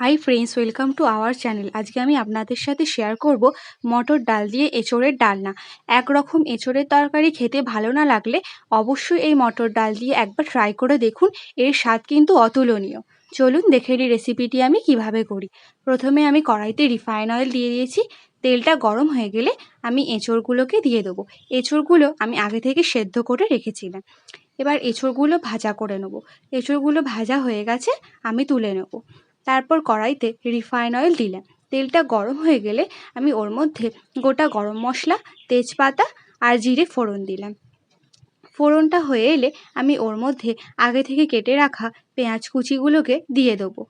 Hi friends welcome to our channel আজকে আমি আপনাদের সাথে শেয়ার করব মটর ডাল দিয়ে এঁচোড়ের ডালনা। একরকম এঁচোড়ের তরকারি খেতে ভালো না লাগলে অবশ্যই এই মটর ডাল দিয়ে একবার ট্রাই করে দেখুন, এর স্বাদ কিন্তু অতুলনীয়। চলুন দেখে নিই রেসিপিটি আমি কীভাবে করি। প্রথমে আমি কড়াইতে রিফাইন অয়েল দিয়ে দিয়েছি। তেলটা গরম হয়ে গেলে আমি এঁচোড়গুলোকে দিয়ে দেবো। এঁচোড়গুলো আমি আগে থেকে সেদ্ধ করে রেখেছিলাম। এবার এঁচোড়গুলো ভাজা করে নেব। এঁচোড়গুলো ভাজা হয়ে গেছে, আমি তুলে নেব। তারপর কড়াইতে রিফাইন অয়েল দিলাম। তেলটা গরম হয়ে গেলে আমি ওর মধ্যে গোটা গরম মশলা, তেজপাতা আর জিরে ফোড়ন দিলাম। ফোড়নটা হয়ে এলে আমি ওর মধ্যে আগে থেকে কেটে রাখা পেঁয়াজ কুচিগুলোকে দিয়ে দেবো।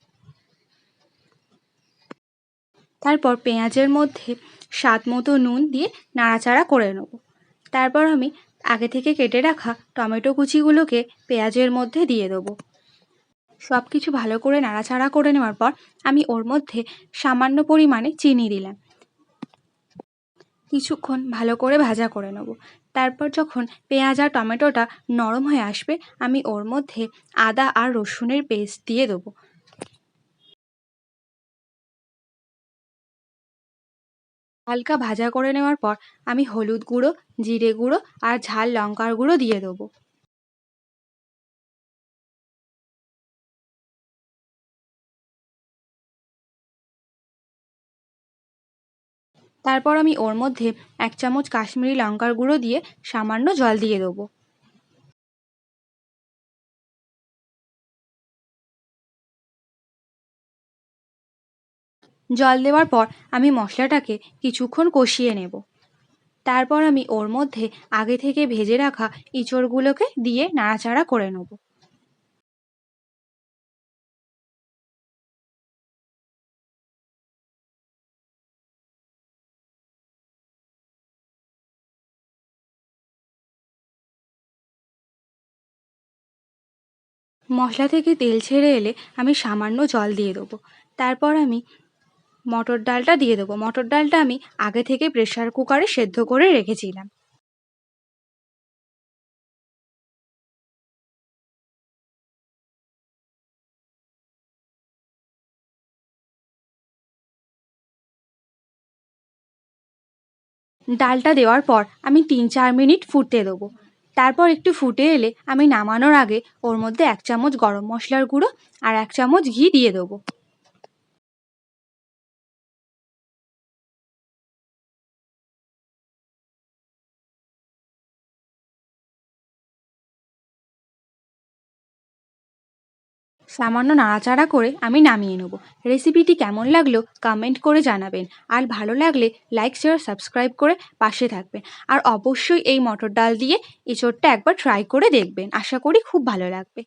তারপর পেঁয়াজের মধ্যে স্বাদ মতো নুন দিয়ে নাড়াচাড়া করে নেব। তারপর আমি আগে থেকে কেটে রাখা টমেটো কুচিগুলোকে পেঁয়াজের মধ্যে দিয়ে দেবো। সব কিছু ভালো করে নাড়াচাড়া করে নেওয়ার পর আমি ওর মধ্যে সামান্য পরিমাণে চিনি দিলাম। কিছুক্ষণ ভালো করে ভাজা করে নেব। তারপর যখন পেঁয়াজ আর টমেটোটা নরম হয়ে আসবে, আমি ওর মধ্যে আদা আর রসুনের পেস্ট দিয়ে দেবো। হালকা ভাজা করে নেওয়ার পর আমি হলুদ গুঁড়ো, জিরে গুঁড়ো আর ঝাল লঙ্কার গুঁড়ো দিয়ে দেবো। তারপর আমি ওর মধ্যে এক চামচ কাশ্মীরি লঙ্কার গুঁড়ো দিয়ে সামান্য জল দিয়ে দেবো। জল দেওয়ার পর আমি মশলাটাকে কিছুক্ষণ কষিয়ে নেব। তারপর আমি ওর মধ্যে আগে থেকে ভেজে রাখা ইঁচড়গুলোকে দিয়ে নাড়াচাড়া করে নেব। মশলা থেকে তেল ছেড়ে এলে আমি সামান্য জল দিয়ে দেবো। তারপর আমি মটর ডালটা দিয়ে দেবো। মটর ডালটা আমি আগে থেকে প্রেশার কুকারে সেদ্ধ করে রেখেছিলাম। ডালটা দেওয়ার পর আমি তিন চার মিনিট ফুটতে দেবো। তারপর একটু ফুটে এলে আমি নামানোর আগে ওর মধ্যে এক চামচ গরম মশলার গুঁড়ো আর এক চামচ ঘি দিয়ে দেবো। সামান্য নাড়াচাড়া করে আমি নামিয়ে নেব। রেসিপিটি কেমন লাগল কমেন্ট করে জানাবেন। আর ভালো লাগলে লাইক শেয়ার সাবস্ক্রাইব করে পাশে থাকবেন। আর অবশ্যই এই মটর ডাল দিয়ে এঁচোড়টা একবার ট্রাই করে দেখবেন। আশা করি খুব ভালো লাগবে।